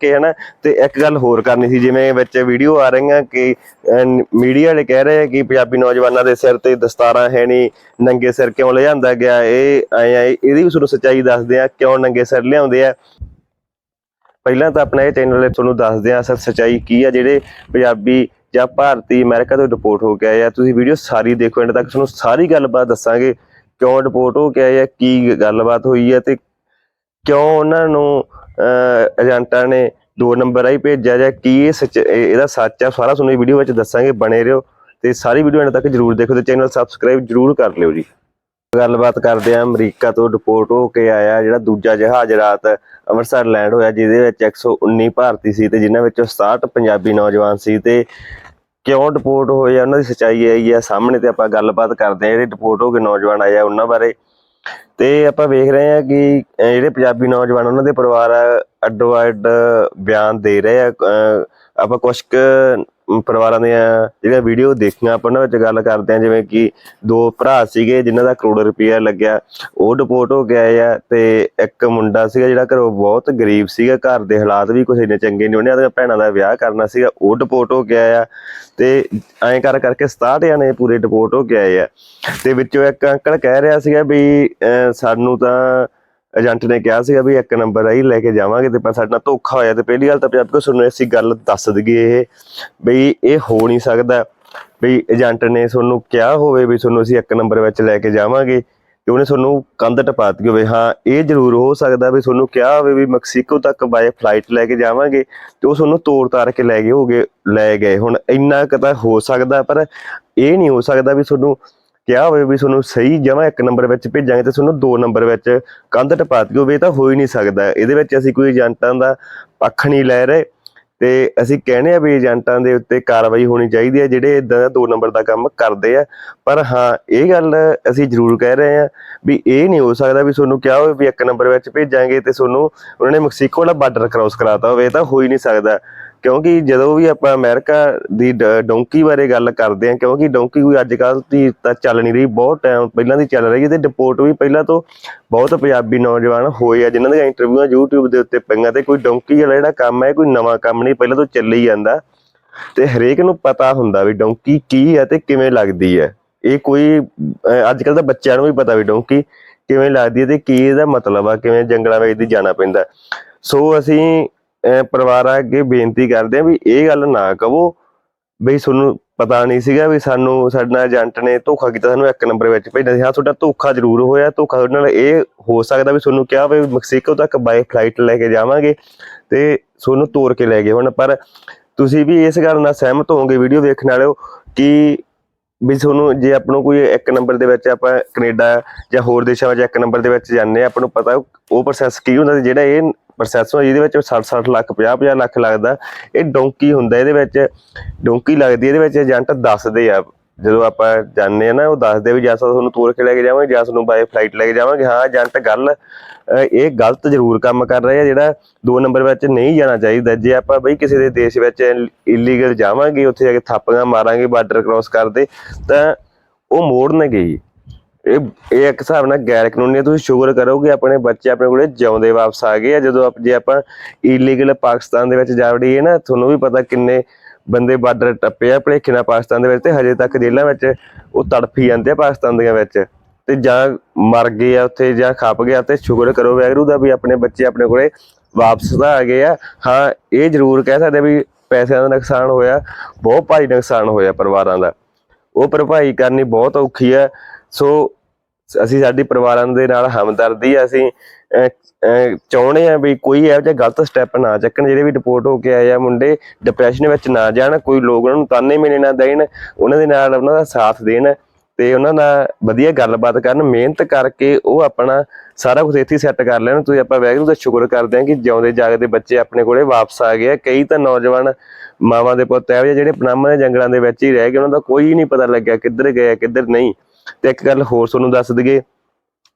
ਕੇ, ਹਨਾ? ਤੇ ਇੱਕ ਗੱਲ ਹੋਰ ਕਰਨੀ ਸੀ, ਜਿਵੇਂ ਵਿੱਚ ਵੀਡੀਓ ਆ ਰਹੀਆਂ ਕਿ ਮੀਡੀਆ ਵਾਲੇ ਕਹਿ ਰਹੇ ਕਿ ਪੰਜਾਬੀ ਨੌਜਵਾਨਾਂ ਦੇ ਸਿਰ ਤੇ ਦਸਤਾਰਾਂ ਹੈ ਨਹੀਂ, ਨੰਗੇ ਸਿਰ ਕਿਉਂ ਲਿਆਂਦਾ ਗਿਆ? ਇਹ ਐਂ ਇਹਦੀ ਵੀ ਤੁਹਾਨੂੰ ਸੱਚਾਈ ਦੱਸਦੇ ਆ ਕਿਉਂ ਨੰਗੇ ਸਿਰ ਲਿਆਉਂਦੇ ਆ। ਪਹਿਲਾਂ ਤਾਂ ਆਪਣਾ ਇਹ ਚੈਨਲ ਤੁਹਾਨੂੰ ਦੱਸਦੇ ਆ, ਅਸਲ ਸੱਚਾਈ ਕੀ ਆ, ਜਿਹੜੇ ਪੰਜਾਬੀ ਜਾਂ ਭਾਰਤੀ ਅਮਰੀਕਾ ਤੋਂ ਡਿਪੋਰਟ ਹੋ ਕੇ ਆਏ ਆ। ਤੁਸੀਂ ਵੀਡੀਓ ਸਾਰੀ ਦੇਖੋ ਐਂਡ ਤੱਕ ਤੁਹਾਨੂੰ ਸਾਰੀ ਗੱਲਬਾਤ ਦੱਸਾਂਗੇ, ਕਿਉਂ ਡਿਪੋਰਟ ਹੋ ਕੇ ਆਏ ਆ, ਕੀ ਗੱਲਬਾਤ ਹੋਈ ਹੈ ਤੇ ਕਿਉਂ ਉਹਨਾਂ ਨੂੰ ਏਜੰਟਾਂ ਨੇ ਦੋ ਨੰਬਰ ਆਈ ਭੇਜਿਆ ਜਾਂ ਕੀ ਇਹ ਸੱਚ ਇਹਦਾ ਸੱਚ ਆ, ਸਾਰਾ ਤੁਹਾਨੂੰ ਵੀਡੀਓ ਵਿੱਚ ਦੱਸਾਂਗੇ, ਬਣੇ ਰਹੋ ਤੇ ਸਾਰੀ ਵੀਡੀਓ ਐਂਡ ਤੱਕ ਜਰੂਰ ਦੇਖੋ ਤੇ ਚੈਨਲ ਸਬਸਕ੍ਰਾਈਬ ਜਰੂਰ ਕਰ ਲਿਓ ਜੀ। ਗੱਲਬਾਤ ਕਰਦੇ ਆ ਅਮਰੀਕਾ ਤੋਂ ਡਿਪੋਰਟ ਹੋ ਕੇ ਆਇਆ ਜਿਹੜਾ ਦੂਜਾ ਜਹਾਜ਼ ਰਾਤ ਅੰਮ੍ਰਿਤਸਰ ਲੈਂਡ ਹੋਇਆ, ਜਿਹਦੇ ਵਿੱਚ 119 ਭਾਰਤੀ ਸੀ ਤੇ ਜਿਨ੍ਹਾਂ ਵਿੱਚੋਂ 67 ਪੰਜਾਬੀ ਨੌਜਵਾਨ ਸੀ ਤੇ ਕਿਉਂ ਡਿਪੋਰਟ ਹੋਏ ਆ, ਉਹਨਾਂ ਦੀ ਸੱਚਾਈ ਆਈ ਆ, ਸਾਹਮਣੇ ਤੇ ਆਪਾਂ ਗੱਲਬਾਤ ਕਰਦੇ ਆ ਜਿਹੜੇ ਡਿਪੋਰਟ ਹੋ ਕੇ ਨੌਜਵਾਨ ਆਏ ਆ, ਉਹਨਾਂ ਬਾਰੇ ਤੇ ਆਪਾਂ ਵੇਖ ਰਹੇ ਹਾਂ ਕਿ ਜਿਹੜੇ ਪੰਜਾਬੀ ਨੌਜਵਾਨ ਉਹਨਾਂ ਦੇ ਪਰਿਵਾਰ ਅੱਡੋ ਅੱਡ ਬਿਆਨ ਦੇ ਰਹੇ ਆ, ਅਹ ਆਪਾਂ ਕੁਝ ਕੁ ਪਰਿਵਾਰਾਂ ਦੀਆਂ ਜਿਹੜੀਆਂ ਵੀਡੀਓ ਦੇਖੀਆਂ, ਆਪਾਂ ਉਹਨਾਂ ਵਿੱਚ ਗੱਲ ਕਰਦੇ ਆ ਜਿਵੇਂ ਕਿ ਦੋ ਭਰਾ ਸੀਗੇ, ਜਿਨ੍ਹਾਂ ਦਾ ਕਰੋੜ ਰੁਪਇਆ ਲੱਗਿਆ। ਉਹ ਡਿਪੋਰਟ ਹੋ ਕੇ ਆਏ ਆ ਤੇ ਇੱਕ ਮੁੰਡਾ ਸੀਗਾ ਜਿਹੜਾ ਘਰੋਂ ਬਹੁਤ ਗਰੀਬ ਸੀਗਾ। ਘਰ ਦੇ ਹਾਲਾਤ ਵੀ ਕੁਝ ਇੰਨੇ ਚੰਗੇ ਨਹੀਂ ਉਹਨੇ ਆਪਣੀਆਂ ਭੈਣਾਂ ਦਾ ਵਿਆਹ ਕਰਨਾ ਸੀਗਾ। ਉਹ ਡਿਪੋਰਟ ਹੋ ਕੇ ਆਇਆ ਤੇ ਐਂ ਕਰ ਕਰਕੇ 67 ਜਾਣੇ ਪੂਰੇ ਡਿਪੋਰਟ ਹੋ ਕੇ ਆਏ ਆ। ਤੇ ਵਿੱਚੋਂ ਇੱਕ ਅੰਕਲ ਕਹਿ ਰਿਹਾ ਸੀਗਾ ਵੀ ਸਾਨੂੰ ਤਾਂ ਏਜੰਟ ਨੇ ਕਿਹਾ ਸੀਗਾ ਵੀ ਇੱਕ ਨੰਬਰ ਆਈ, ਲੈ ਕੇ ਜਾਵਾਂਗੇ ਤੇ ਪਰ ਸਾਡੇ ਨਾਲ ਧੋਖਾ ਹੋਇਆ ਤੇ ਪਹਿਲੀ ਗੱਲ ਤਾਂ ਪੰਜਾਬੀ ਕੋ ਸੁਣੋ ਅਸੀਂ ਗੱਲ ਦੱਸ ਦਈਏ ਇਹ, ਬਈ ਇਹ ਹੋ ਨਹੀਂ ਸਕਦਾ। ਬਈ ਏਜੰਟ ਨੇ ਤੁਹਾਨੂੰ ਕਿਹਾ ਹੋਵੇ ਵੀ ਤੁਹਾਨੂੰ ਅਸੀਂ ਇੱਕ ਨੰਬਰ ਵਿੱਚ ਲੈ ਕੇ ਜਾਵਾਂਗੇ ਤੇ ਉਹਨੇ ਤੁਹਾਨੂੰ ਕੰਧ ਟਪਾਤੀ ਹੋਵੇ। ਹਾਂ, ਇਹ ਜ਼ਰੂਰ ਹੋ ਸਕਦਾ ਵੀ ਤੁਹਾਨੂੰ ਕਿਹਾ ਹੋਵੇ ਵੀ ਮੈਕਸੀਕੋ ਤੱਕ ਬਾਏ ਫਲਾਈਟ ਲੈ ਕੇ ਜਾਵਾਂਗੇ ਤੇ ਉਹ ਤੁਹਾਨੂੰ ਤੋੜ ਤਾਰ ਕੇ ਲੈ ਗਏ ਹੋਗੇ, ਲੈ ਗਏ। ਹੁਣ ਇੰਨਾ ਕੁ ਤਾਂ ਹੋ ਸਕਦਾ ਪਰ ਇਹ ਨਹੀਂ ਹੋ ਸਕਦਾ ਵੀ ਤੁਹਾਨੂੰ ਕਿਹਾ ਹੋਵੇ ਵੀ ਤੁਹਾਨੂੰ ਸਹੀ ਜਮਾ ਇੱਕ ਨੰਬਰ ਵਿੱਚ ਭੇਜਾਂਗੇ ਤੇ ਤੁਹਾਨੂੰ ਦੋ ਨੰਬਰ ਵਿੱਚ ਕੰਧ ਟਪਾਤੀ ਹੋਵੇ ਇਹ ਤਾਂ ਹੋ ਹੀ ਨਹੀਂ ਸਕਦਾ। ਇਹਦੇ ਵਿੱਚ ਅਸੀਂ ਕੋਈ ਏਜੰਟਾਂ ਦਾ ਪੱਖ ਨਹੀਂ ਲੈ ਰਹੇ ਤੇ ਅਸੀਂ ਕਹਿੰਦੇ ਆ ਵੀ ਏਜੰਟਾਂ ਦੇ ਉੱਤੇ ਕਾਰਵਾਈ ਹੋਣੀ ਚਾਹੀਦੀ ਹੈ, ਜਿਹੜੇ ਇਦਾਂ ਦਾ ਦੋ ਨੰਬਰ ਦਾ ਕੰਮ ਕਰਦੇ ਆ। ਪਰ ਹਾਂ, ਇਹ ਗੱਲ ਅਸੀਂ ਜ਼ਰੂਰ ਕਹਿ ਰਹੇ ਆ ਵੀ ਇਹ ਨਹੀਂ ਹੋ ਸਕਦਾ ਵੀ ਤੁਹਾਨੂੰ ਕਿਹਾ ਹੋਵੇ ਵੀ ਇੱਕ ਨੰਬਰ ਵਿੱਚ ਭੇਜਾਂਗੇ ਤੇ ਤੁਹਾਨੂੰ ਉਹਨਾਂ ਨੇ ਮੈਕਸੀਕੋ ਵਾਲਾ ਬਾਰਡਰ ਕ੍ਰਾਸ ਕਰਾਤਾ ਹੋਵੇ, ਇਹ ਤਾਂ ਹੋ ਹੀ ਨਹੀਂ ਸਕਦਾ। ਕਿਉਂਕਿ ਜਦੋਂ ਵੀ ਆਪਾਂ ਅਮਰੀਕਾ ਦੀ ਡ- ਬਾਰੇ ਗੱਲ ਕਰਦੇ ਆ ਕਿਉਂਕਿ ਡੋਂਕੀ ਕੋਈ ਅੱਜ ਕੱਲ੍ਹ ਦੀ ਤਾਂ ਚੱਲ ਨਹੀਂ ਰਹੀ, ਬਹੁਤ ਟਾਈਮ ਪਹਿਲਾਂ ਦੀ ਚੱਲ ਰਹੀ ਹੈ, ਤੇ ਡਿਪੋਰਟ ਵੀ ਪਹਿਲਾਂ ਤੋਂ ਬਹੁਤ ਪੰਜਾਬੀ ਨੌਜਵਾਨ ਹੋਏ ਆ, ਜਿਨ੍ਹਾਂ ਦੀਆਂ ਇੰਟਰਵਿਊਆਂ YouTube ਦੇ ਉੱਤੇ ਪਈਆਂ, ਤੇ ਕੋਈ ਡੋਂਕੀ ਵਾਲਾ ਜਿਹੜਾ ਕੰਮ ਹੈ, ਕੋਈ ਨਵਾਂ ਕੰਮ ਨਹੀਂ, ਪਹਿਲਾਂ ਤੋਂ ਚੱਲੀ ਜਾਂਦਾ। ਤੇ ਹਰੇਕ ਨੂੰ ਪਤਾ ਹੁੰਦਾ ਵੀ ਡੌਂਕੀ ਕੀ ਹੈ ਤੇ ਕਿਵੇਂ ਲੱਗਦੀ ਹੈ। ਇਹ ਕੋਈ ਅੱਜ ਕੱਲ ਤਾਂ ਬੱਚਿਆਂ ਨੂੰ ਵੀ ਪਤਾ ਵੀ ਡੌਂਕੀ ਕਿਵੇਂ ਲੱਗਦੀ ਹੈ ਤੇ ਕੀ ਇਹਦਾ ਮਤਲਬ ਆ, ਕਿਵੇਂ ਜੰਗਲਾਂ ਵਿੱਚ ਦੀ ਜਾਣਾ ਪੈਂਦਾ। ਸੋ ਅਸੀਂ ਪਰਿਵਾਰਾਂ ਅੱਗੇ ਬੇਨਤੀ ਕਰਦੇ ਹਾਂ ਵੀ ਇਹ ਗੱਲ ਨਾ ਕਹੋ ਬਈ ਤੁਹਾਨੂੰ ਪਤਾ ਨਹੀਂ ਸੀਗਾ ਵੀ ਸਾਨੂੰ ਸਾਡਾ ਏਜੰਟ ਨੇ ਧੋਖਾ ਕੀਤਾ, ਸਾਨੂੰ ਇੱਕ ਨੰਬਰ ਵਿੱਚ ਭੇਜਿਆ ਸੀ। ਹਾਂ, ਤੁਹਾਡਾ ਧੋਖਾ ਜ਼ਰੂਰ ਹੋਇਆ, ਧੋਖਾ ਤੁਹਾਡੇ ਨਾਲ ਇਹ ਹੋ ਸਕਦਾ ਵੀ ਤੁਹਾਨੂੰ ਕਿਹਾ ਵੀ ਮੈਕਸੀਕੋ ਤੱਕ ਬਾਈ ਫਲਾਈਟ ਲੈ ਕੇ ਜਾਵਾਂਗੇ ਤੇ ਤੁਹਾਨੂੰ ਤੋਰ ਕੇ ਲੈ ਗਏ ਹੁਣ। ਪਰ ਤੁਸੀਂ ਵੀ ਇਸ ਗੱਲ ਨਾਲ ਸਹਿਮਤ ਹੋਵੋਗੇ ਵੀਡੀਓ ਵੇਖਣ ਵਾਲਿਓ ਕਿ ਵੀ ਤੁਹਾਨੂੰ ਜੇ ਆਪਾਂ ਨੂੰ ਕੋਈ ਇੱਕ ਨੰਬਰ ਦੇ ਵਿੱਚ ਆਪਾਂ ਕੈਨੇਡਾ ਜਾਂ ਹੋਰ ਦੇਸ਼ਾਂ ਵਿੱਚ ਇੱਕ ਨੰਬਰ ਦੇ ਵਿੱਚ ਜਾਂਦੇ ਆ, ਆਪਾਂ ਨੂੰ ਪਤਾ ਉਹ ਪ੍ਰੋਸੈਸ ਕੀ ਹੁੰਦਾ ਤੇ ਜਿਹੜਾ ਇਹ ਪ੍ਰੋਸੈਸ ਜਿਹਦੇ ਵਿੱਚ 60 60 ਲੱਖ 50 50 ਲੱਖ ਲੱਗਦਾ। ਇਹ ਡੋਂਕੀ ਹੁੰਦਾ ਇਹਦੇ ਵਿੱਚ, ਡੋਂਕੀ ਲੱਗਦੀ ਇਹਦੇ ਵਿੱਚ, ਏਜੰਟ ਦੱਸਦੇ ਆ। ਜਦੋਂ ਆਪਾਂ ਜਾਂਦੇ ਆ ਨਾ, ਉਹ ਦੱਸਦੇ ਵੀ ਜਾਂ ਤੁਹਾਨੂੰ ਤੋਰ ਕੇ ਲੈ ਕੇ ਜਾਵਾਂਗੇ, ਜਾਂ ਤੁਹਾਨੂੰ ਬਾਏ ਫਲਾਈਟ ਲੈ ਕੇ ਜਾਵਾਂਗੇ। ਹਾਂ, ਏਜੰਟ ਗੱਲ ਇਹ ਗਲਤ ਜ਼ਰੂਰ ਕੰਮ ਕਰ ਰਹੇ ਆ ਜਿਹੜਾ ਦੋ ਨੰਬਰ ਵਿੱਚ ਨਹੀਂ ਜਾਣਾ ਚਾਹੀਦਾ। ਜੇ ਆਪਾਂ ਬਈ ਕਿਸੇ ਦੇ ਦੇਸ਼ ਵਿੱਚ ਇਲੀਗਲ ਜਾਵਾਂਗੇ, ਉੱਥੇ ਜਾ ਕੇ ਥਾਪੀਆਂ ਮਾਰਾਂਗੇ ਬਾਰਡਰ ਕ੍ਰਾਸ ਕਰਦੇ, ਤਾਂ ਉਹ ਮੋੜਨਗੇ ਇਹ ਇਹ ਇੱਕ ਹਿਸਾਬ ਨਾਲ ਗੈਰ ਕਾਨੂੰਨੀ ਹੈ। ਤੁਸੀਂ ਸ਼ੁਕਰ ਕਰੋਗੇ ਆਪਣੇ ਬੱਚੇ ਆਪਣੇ ਕੋਲੇ ਜਿਉਂਦੇ ਵਾਪਸ ਆ ਗਏ ਆ। ਜਦੋਂ ਆਪ, ਜੇ ਆਪਾਂ ਇਲੀਗਲ ਪਾਕਿਸਤਾਨ ਦੇ ਵਿੱਚ ਜਾ ਵੜੀਏ ਨਾ, ਤੁਹਾਨੂੰ ਵੀ ਪਤਾ ਕਿੰਨੇ ਬੰਦੇ ਬਾਰਡਰ ਟੱਪੇ ਆ ਭਲੇਖੇ ਨਾਲ ਪਾਕਿਸਤਾਨ ਦੇ ਵਿੱਚ ਤੇ ਹਜੇ ਤੱਕ ਜੇਲ੍ਹਾਂ ਵਿੱਚ ਉਹ ਤੜਫੀ ਜਾਂਦੇ ਆ ਪਾਕਿਸਤਾਨ ਦੇ ਵਿੱਚ। ਤੇ ਜਾਂ ਮਰ ਗਏ ਆ ਉੱਥੇ ਜਾਂ ਖੱਪ ਗਿਆ ਤੇ ਸ਼ੁਕਰ ਕਰੋ ਵੈਗਰੂ ਦਾ ਵੀ ਆਪਣੇ ਬੱਚੇ ਆਪਣੇ ਕੋਲੇ ਵਾਪਸ ਤਾਂ ਆ ਗਏ ਆ। ਹਾਂ, ਇਹ ਜ਼ਰੂਰ ਕਹਿ ਸਕਦੇ ਵੀ ਪੈਸਿਆਂ ਦਾ ਨੁਕਸਾਨ ਹੋਇਆ, ਬਹੁਤ ਭਾਰੀ ਨੁਕਸਾਨ ਹੋਇਆ ਪਰਿਵਾਰਾਂ ਦਾ। ਉਹ ਭਰਪਾਈ ਕਰਨੀ ਬਹੁਤ ਔਖੀ ਹੈ ਸੋ ਅਸੀਂ ਸਾਡੀ ਪਰਿਵਾਰਾਂ ਦੇ ਨਾਲ ਹਮਦਰਦੀ ਆ ਅਸੀਂ ਅਹ, ਅਹ, ਚਾਹੁੰਦੇ ਆ ਵੀ ਕੋਈ ਇਹੋ ਜਿਹਾ ਗਲਤ ਸਟੈਪ ਨਾ ਚੱਕਣ ਜਿਹੜੇ ਵੀ ਰਿਪੋਰਟ ਹੋ ਕੇ ਆਏ ਆ ਮੁੰਡੇ ਡਿਪਰੈਸ਼ਨ ਵਿੱਚ ਨਾ ਜਾਣ ਕੋਈ ਲੋਕ ਉਹਨਾਂ ਨੂੰ ਤਾਨੇ ਮਿਲੇ ਨਾ ਦੇਣ ਉਹਨਾਂ ਦੇ ਨਾਲ ਉਹਨਾਂ ਦਾ ਸਾਥ ਦੇਣ ਤੇ ਉਹਨਾਂ ਨਾਲ ਵਧੀਆ ਗੱਲਬਾਤ ਕਰਨ ਮਿਹਨਤ ਕਰਕੇ ਉਹ ਆਪਣਾ ਸਾਰਾ ਕੁਝ ਇੱਥੇ ਸੈੱਟ ਕਰ ਲੈਣ ਤੁਸੀਂ ਆਪਾਂ ਵੈਗਰੂ ਦਾ ਸ਼ੁਕਰ ਕਰਦੇ ਹਾਂ ਕਿ ਜਿਉਂਦੇ ਜਾਗਦੇ ਬੱਚੇ ਆਪਣੇ ਕੋਲੇ ਵਾਪਸ ਆ ਗਏ ਆ। ਕਈ ਤਾਂ ਨੌਜਵਾਨ ਮਾਵਾਂ ਦੇ ਪੁੱਤ ਇਹੋ ਜਿਹੇ ਜਿਹੜੇ ਪਨਾਮਾ ਦੇ ਜੰਗਲਾਂ ਦੇ ਵਿੱਚ ਹੀ ਰਹਿ ਗਏ ਉਹਨਾਂ ਦਾ ਕੋਈ ਨਹੀਂ ਪਤਾ ਲੱਗਿਆ ਕਿੱਧਰ ਗਏ ਕਿੱਧਰ ਨਹੀਂ ਤੇ ਇੱਕ ਗੱਲ ਹੋਰ ਤੁਹਾਨੂੰ ਦੱਸ ਦਈਏ,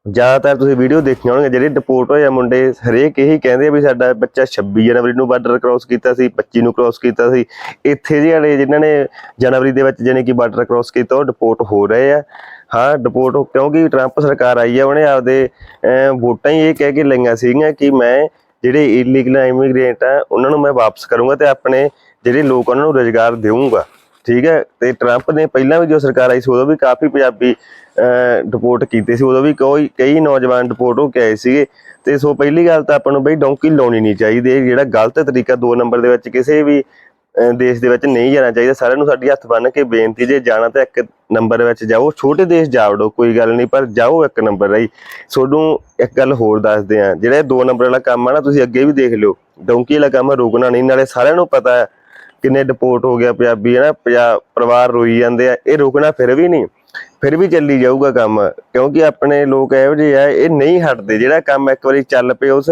ਜ਼ਿਆਦਾਤਰ ਤੁਸੀਂ ਵੀਡੀਓ ਦੇਖੀਆਂ ਹੋਣਗੀਆਂ, ਜਿਹੜੇ ਡਿਪੋਰਟ ਹੋਏ ਆ ਮੁੰਡੇ, ਹਰੇਕ ਇਹੀ ਕਹਿੰਦੇ ਆ ਵੀ ਸਾਡਾ ਬੱਚਾ 26 ਜਨਵਰੀ ਨੂੰ ਬਾਰਡਰ ਕ੍ਰਾਸ ਕੀਤਾ ਸੀ 25 ਨੂੰ ਕ੍ਰਾਸ ਕੀਤਾ ਸੀ। ਇੱਥੇ ਜਿਹੇ ਵਾਲੇ ਜਿਨ੍ਹਾਂ ਨੇ ਜਨਵਰੀ ਦੇ ਵਿੱਚ ਜਾਣੀ ਕਿ ਬਾਰਡਰ ਕ੍ਰਾਸ ਕੀਤਾ, ਉਹ ਡਿਪੋਰਟ ਹੋ ਰਹੇ ਆ। ਹਾਂ ਡਿਪੋਰਟ ਕਿਉਂਕਿ ਟਰੰਪ ਸਰਕਾਰ ਆਈ ਆ, ਉਹਨੇ ਆਪਦੇ ਵੋਟਾਂ ਹੀ ਇਹ ਕਹਿ ਕੇ ਲਈਆਂ ਸੀਗੀਆਂ ਕਿ ਮੈਂ ਜਿਹੜੇ ਇਲੀਗਲ ਇਮੀਗ੍ਰੇਟ ਆ, ਉਹਨਾਂ ਨੂੰ ਮੈਂ ਵਾਪਸ ਕਰੂੰਗਾ ਤੇ ਆਪਣੇ ਜਿਹੜੇ ਲੋਕ ਉਹਨਾਂ ਨੂੰ ਰੋਜ਼ਗਾਰ ਦੇਵਾਂਗਾ ਠੀਕ ਹੈ, ਤੇ ਟਰੰਪ ਨੇ ਪਹਿਲਾਂ ਵੀ ਜੋ ਸਰਕਾਰ ਆਈ ਸੀ, ਉਦੋਂ ਵੀ ਕਾਫੀ ਪੰਜਾਬੀ ਡਿਪੋਰਟ ਕੀਤੇ ਸੀ, ਉਦੋਂ ਵੀ ਕੋਈ, ਕਈ ਨੌਜਵਾਨ ਡਿਪੋਰਟ ਹੋ ਕੇ ਆਏ ਸੀਗੇ। ਤੇ ਸੋ ਪਹਿਲੀ ਗੱਲ ਤਾਂ ਆਪਾਂ ਨੂੰ ਬਈ ਡੌਂਕੀ ਲਾਉਣੀ ਨਹੀਂ ਚਾਹੀਦੀ, ਇਹ ਜਿਹੜਾ ਗਲਤ ਤਰੀਕਾ ਦੋ ਨੰਬਰ ਦੇ ਵਿੱਚ ਕਿਸੇ ਵੀ ਦੇਸ਼ ਦੇ ਵਿੱਚ ਨਹੀਂ ਜਾਣਾ ਚਾਹੀਦਾ। ਸਾਰਿਆਂ ਨੂੰ ਸਾਡੀ ਹੱਥ ਬੰਨ ਕੇ ਬੇਨਤੀ ਜੇ ਜਾਣਾ ਤਾਂ ਇੱਕ ਨੰਬਰ ਵਿੱਚ ਜਾਓ। ਛੋਟੇ ਦੇਸ਼ ਜਾਵੜੋ ਕੋਈ ਗੱਲ ਨਹੀਂ, ਪਰ ਜਾਓ ਇੱਕ ਨੰਬਰ ਰਹੀ। ਤੁਹਾਨੂੰ ਇੱਕ ਗੱਲ ਹੋਰ ਦੱਸਦੇ ਆ ਜਿਹੜਾ ਇਹ ਦੋ ਨੰਬਰ ਵਾਲਾ ਕੰਮ ਆ ਨਾ, ਤੁਸੀਂ ਅੱਗੇ ਵੀ ਦੇਖ ਲਿਓ। ਡੌਂਕੀ ਵਾਲਾ ਕੰਮ ਰੁਕਣਾ ਨਹੀਂ, ਨਾਲੇ ਸਾਰਿਆਂ ਨੂੰ ਪਤਾ ਹੈ ਕਿੰਨੇ ਡਿਪੋਰਟ ਹੋ ਗਿਆ ਪੰਜਾਬੀ ਹੈ ਨਾ ਪੰਜਾ, ਪਰਿਵਾਰ ਰੋਈ ਜਾਂਦੇ ਆ, ਇਹ ਰੁਕਣਾ ਫਿਰ ਵੀ ਨਹੀਂ, ਫਿਰ ਵੀ ਚੱਲੀ ਜਾਊਗਾ ਕੰਮ, ਕਿਉਂਕਿ ਆਪਣੇ ਲੋਕ ਇਹੋ ਜਿਹੇ ਆ, ਇਹ ਨਹੀਂ ਹਟਦੇ, ਜਿਹੜਾ ਕੰਮ ਇੱਕ ਵਾਰੀ ਚੱਲ ਪਏ, ਉਸ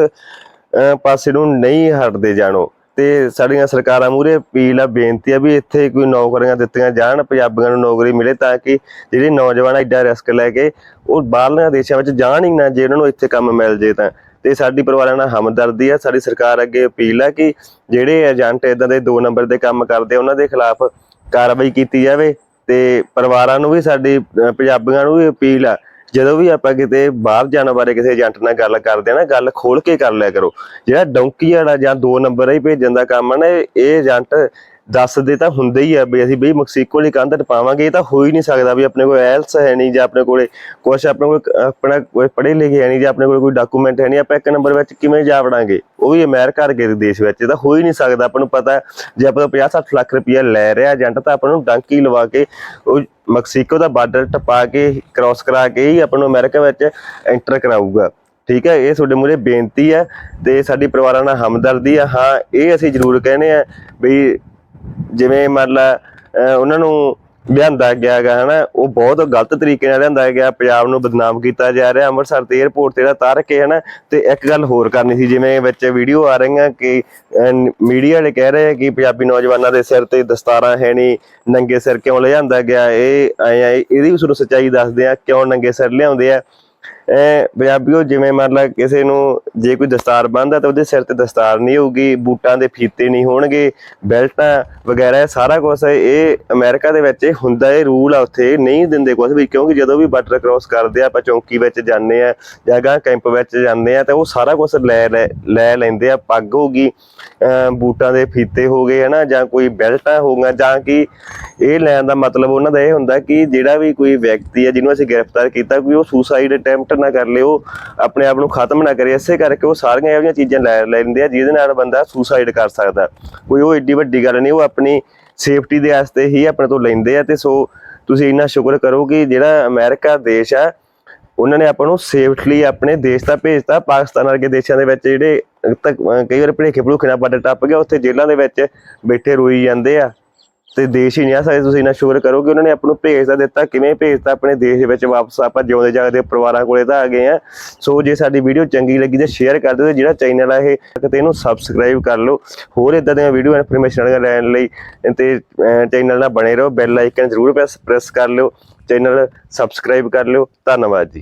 ਪਾਸੇ ਨੂੰ ਨਹੀਂ ਹਟਦੇ ਜਾਣੋ, ਤੇ ਸਾਡੀਆਂ ਸਰਕਾਰਾਂ ਮੂਰੇ ਅਪੀਲ ਆ, ਬੇਨਤੀ ਆ ਵੀ ਇੱਥੇ ਕੋਈ ਨੌਕਰੀਆਂ ਦਿੱਤੀਆਂ ਜਾਣ, ਪੰਜਾਬੀਆਂ ਨੂੰ ਨੌਕਰੀ ਮਿਲੇ ਤਾਂ ਕਿ ਜਿਹੜੇ ਨੌਜਵਾਨ ਐਡਾ ਰਿਸਕ ਲੈ ਕੇ, ਉਹ ਬਾਹਰਲੇ ਦੇਸ਼ਾਂ ਵਿੱਚ ਜਾਣ ਹੀ ਨਾ, ਜੇ ਉਹਨਾਂ ਨੂੰ ਇੱਥੇ ਕੰਮ ਮਿਲ ਜੇ ਤਾਂ। ਤੇ ਸਾਡੀ ਪਰਿਵਾਰਾਂ ਨਾਲ ਹਮਦਰਦੀ ਆ। ਸਾਡੀ ਸਰਕਾਰ ਅੱਗੇ ਅਪੀਲ ਆ ਕਿ ਜਿਹੜੇ ਏਜੰਟ ਇਦਾਂ ਦੇ ਦੋ ਨੰਬਰ ਦੇ ਕੰਮ ਕਰਦੇ ਉਹਨਾਂ ਦੇ ਖਿਲਾਫ ਕਾਰਵਾਈ ਕੀਤੀ ਜਾਵੇ ਤੇ ਪਰਿਵਾਰਾਂ ਨੂੰ ਵੀ ਸਾਡੀ ਪੰਜਾਬੀਆਂ ਨੂੰ ਵੀ ਅਪੀਲ ਆ। ਜਦੋਂ ਵੀ ਆਪਾਂ ਕਿਤੇ ਬਾਹਰ ਜਾਣ ਬਾਰੇ ਕਿਸੇ ਏਜੰਟ ਨਾਲ ਗੱਲ ਕਰਦੇ ਆ ਨਾ, ਗੱਲ ਖੋਲ ਕੇ ਕਰ ਲਿਆ ਕਰੋ। ਜਿਹੜਾ ਡੌਂਕੀ ਵਾਲਾ ਜਾਂ ਦੋ ਨੰਬਰ ਹੀ ਭੇਜਣ ਦਾ ਕੰਮ ਆ ਨਾ, ਇਹ ਏਜੰਟ ਦੱਸਦੇ ਤਾਂ ਹੁੰਦੇ ਹੀ ਆ ਵੀ ਅਸੀਂ ਬਈ ਮੈਕਸੀਕੋ ਲਈ ਕੰਧ ਟਪਾਵਾਂਗੇ ਇਹ ਤਾਂ ਹੋ ਹੀ ਨਹੀਂ ਸਕਦਾ ਵੀ ਆਪਣੇ ਕੋਲ ਐਲਸ ਹੈ ਨਹੀਂ ਜਾਂ ਆਪਣੇ ਕੋਲੇ ਕੁਛ ਆਪਣੇ ਕੋਲ ਆਪਣਾ ਕੋਈ ਪੜ੍ਹੇ ਲਿਖੇ ਹੈ ਨਹੀਂ ਜਾਂ ਆਪਣੇ ਕੋਲ ਕੋਈ ਡਾਕੂਮੈਂਟ ਹੈ ਨਹੀਂ, ਆਪਾਂ ਇੱਕ ਨੰਬਰ ਵਿੱਚ ਕਿਵੇਂ ਜਾ ਵੜਾਂਗੇ? ਉਹ ਵੀ ਅਮਰੀਕਾ ਵਰਗੇ ਦੇਸ਼ ਵਿੱਚ, ਇਹ ਤਾਂ ਹੋ ਹੀ ਨਹੀਂ ਸਕਦਾ, ਆਪਾਂ ਨੂੰ ਪਤਾ ਜੇ ਆਪਾਂ 50-60 ਲੱਖ ਰੁਪਇਆ ਲੈ ਰਿਹਾ ਏਜੰਟ, ਤਾਂ ਆਪਾਂ ਨੂੰ ਡਾਂਕੀ ਲਵਾ ਕੇ ਉਹ ਮੈਕਸੀਕੋ ਦਾ ਬਾਰਡਰ ਟਪਾ ਕੇ ਕ੍ਰਾਸ ਕਰਾ ਕੇ ਹੀ ਆਪਾਂ ਨੂੰ ਅਮਰੀਕਾ ਵਿੱਚ ਐਂਟਰ ਕਰਾਊਗਾ। ਠੀਕ ਹੈ, ਇਹ ਤੁਹਾਡੇ ਮੂਹਰੇ ਬੇਨਤੀ ਹੈ ਤੇ ਸਾਡੀ ਪਰਿਵਾਰਾਂ ਨਾਲ ਹਮਦਰਦੀ ਆ। ਹਾਂ, ਇਹ ਅਸੀਂ ਜ਼ਰੂਰ ਕਹਿੰਦੇ ਆ ਵੀ ਜਿਵੇਂ ਮੰਨ ਲਾ, ਅਹ ਉਹਨਾਂ ਨੂੰ ਲਿਆਂਦਾ ਗਿਆ ਗਾ ਹਨਾ, ਉਹ ਬਹੁਤ ਗਲਤ ਤਰੀਕੇ ਨਾਲ ਲਿਆਂਦਾ ਗਿਆ, ਪੰਜਾਬ ਨੂੰ ਬਦਨਾਮ ਕੀਤਾ ਜਾ ਰਿਹਾ, ਅੰਮ੍ਰਿਤਸਰ ਤੇ 에ਅਰਪੋਰਟ ਤੇ ਦਾ ਤਾਰ ਕੇ ਹਨਾ, ਤੇ ਇੱਕ ਗੱਲ ਹੋਰ ਕਰਨੀ ਸੀ, ਜਿਵੇਂ ਵਿੱਚ ਵੀਡੀਓ ਆ ਰਹੀਆਂ ਕਿ ਮੀਡੀਆ ਵਾਲੇ ਕਹਿ ਰਹੇ ਆ ਕਿ ਪੰਜਾਬੀ ਨੌਜਵਾਨਾਂ ਦੇ ਸਿਰ ਤੇ ਦਸਤਾਰਾਂ ਹੈ ਨਹੀਂ, ਨੰਗੇ ਸਿਰ ਕਿਉਂ ਲਿਆਂਦਾ ਗਿਆ, ਇਹ ਐਂ ਇਹਦੀ ਵੀ ਤੁਹਾਨੂੰ ਸੱਚਾਈ ਦੱਸਦੇ ਆ, ਕਿਉਂ ਨੰਗੇ ਸਿਰ ਲਿਆਉਂਦੇ ਆ। ਐ ਪੰਜਾਬੀਓ, ਜਿਵੇਂ ਮੰਨ ਲਾ ਕਿਸੇ ਨੂੰ ਜੇ ਕੋਈ ਦਸਤਾਰ ਬੰਨਦਾ ਤਾਂ ਉਹਦੇ ਸਿਰ ਤੇ ਦਸਤਾਰ ਨਹੀਂ ਹੋਊਗੀ, ਬੂਟਾਂ ਦੇ ਫੀਤੇ ਨਹੀਂ ਹੋਣਗੇ, ਬੈਲਟਾਂ ਵਗੈਰਾ ਸਾਰਾ ਕੁਝ ਇਹ ਅਮਰੀਕਾ ਦੇ ਵਿੱਚ ਇਹ ਹੁੰਦਾ, ਇਹ ਰੂਲ ਆ ਉੱਥੇ ਨਹੀਂ ਦਿੰਦੇ ਕੁਝ ਵੀ, ਕਿਉਂਕਿ ਜਦੋਂ ਵੀ ਬਾਰਡਰ ਕ੍ਰਾਸ ਕਰਦੇ ਆ, ਆਪਾਂ ਚੌਂਕੀ ਵਿੱਚ ਜਾਂਦੇ ਆ ਜਾਂ ਗਾਂ ਕੈਂਪ ਵਿੱਚ ਜਾਂਦੇ ਆ, ਤਾਂ ਉਹ ਸਾਰਾ ਕੁਝ ਲੈ ਲੈ- ਲੈ ਲੈਂਦੇ ਆ, ਪੱਗ ਹੋਗੀ ਅਮ ਬੂਟਾਂ ਦੇ ਫੀਤੇ ਹੋ ਗਏ, ਹਨਾ, ਜਾਂ ਕੋਈ ਬੈਲਟਾਂ ਹੋ ਗਈਆਂ, ਜਾਂ ਕਿ ਇਹ ਲੈਣ ਦਾ ਮਤਲਬ ਉਹਨਾਂ ਦਾ ਇਹ ਹੁੰਦਾ ਕਿ ਜਿਹੜਾ ਵੀ ਕੋਈ ਵਿਅਕਤੀ ਹੈ ਜਿਹਨੂੰ ਅਸੀਂ ਗ੍ਰਿਫਤਾਰ ਕੀਤਾ, ਕੋਈ ਉਹ ਸੁਸਾਈਡ ਅਟੈਂਪਟ ਨਾ ਕਰ ਲੇ ਆਪਣੇ ਆਪ ਨੂੰ ਖਤਮ ਨਾ ਕਰੇ, ਇਸੇ ਕਰਕੇ ਉਹ ਸਾਰੀਆਂ ਇਹੋ ਜਿਹੀਆਂ ਚੀਜ਼ਾਂ ਲੈ ਲੈਂਦੇ ਆ, ਜਿਹਦੇ ਨਾਲ ਬੰਦਾ ਸੁਸਾਈਡ ਕਰ ਸਕਦਾ। ਕੋਈ ਉਹ ਏਡੀ ਵੱਡੀ ਗੱਲ ਨਹੀਂ, ਉਹ ਆਪਣੀ ਸੇਫਟੀ ਦੇ ਵਾਸਤੇ ਹੀ ਆਪਣੇ ਤੋਂ ਲੈਂਦੇ ਆ, ਤੇ ਸੋ ਤੁਸੀਂ ਇੰਨਾ ਸ਼ੁਕਰ ਕਰੋ ਕਿ ਜਿਹੜਾ ਅਮਰੀਕਾ ਦੇਸ਼ ਆ, ਉਹਨਾਂ ਨੇ ਆਪਾਂ ਨੂੰ ਸੇਫਟਲੀ ਆਪਣੇ ਦੇਸ਼ ਦਾ ਭੇਜਤਾ, ਪਾਕਿਸਤਾਨ ਵਰਗੇ ਦੇਸ਼ਾਂ ਦੇ ਵਿੱਚ ਜਿਹੜੇ ਕਈ ਵਾਰ ਭੜੇਖੇ ਭੜੂਖੇ ਨਾਲ ਬਾਰਡਰ ਟੱਪ ਗਿਆ, ਉੱਥੇ ਜੇਲ੍ਹਾਂ ਦੇ ਵਿੱਚ ਬੈਠੇ ਰੋਈ ਜਾਂਦੇ ਆ। ਤੇ ਦੇਸ਼ ਹੀ ਨਹੀਂ ਆ ਸਕਦੇ, ਤੁਸੀਂ ਇੰਨਾ ਸ਼ੁਕਰ ਕਰੋ ਕਿ ਉਹਨਾਂ ਨੇ ਆਪਾਂ ਨੂੰ ਭੇਜਦਾ ਦਿੱਤਾ, ਕਿਵੇਂ ਭੇਜਤਾ ਆਪਣੇ ਦੇਸ਼ ਦੇ ਵਿੱਚ ਵਾਪਸ ਆਪਾਂ ਜਿਉਂਦੇ ਜਾਗਦੇ ਪਰਿਵਾਰਾਂ ਕੋਲੇ ਤਾਂ ਆ ਗਏ ਆ ਸੋ ਜੇ ਸਾਡੀ ਵੀਡੀਓ ਚੰਗੀ ਲੱਗੀ ਤਾਂ ਸ਼ੇਅਰ ਕਰ ਦਿਓ ਤੇ ਜਿਹੜਾ ਚੈਨਲ ਆ ਇਹ ਤੇ ਇਹਨੂੰ ਸਬਸਕ੍ਰਾਈਬ ਕਰ ਲਓ। ਹੋਰ ਇਦਾਂ ਦੀਆਂ ਵੀਡੀਓ ਇਨਫੋਰਮੇਸ਼ਨ ਲੈਣ ਲਈ ਤੇ ਚੈਨਲ ਨਾਲ ਬਣੇ ਰਹੋ ਬੈਲ ਆਈਕਨ ਜ਼ਰੂਰ ਪ੍ਰੈਸ ਕਰ ਲਿਓ। ਚੈਨਲ ਸਬਸਕ੍ਰਾਈਬ ਕਰ ਲਿਓ। ਧੰਨਵਾਦ ਜੀ।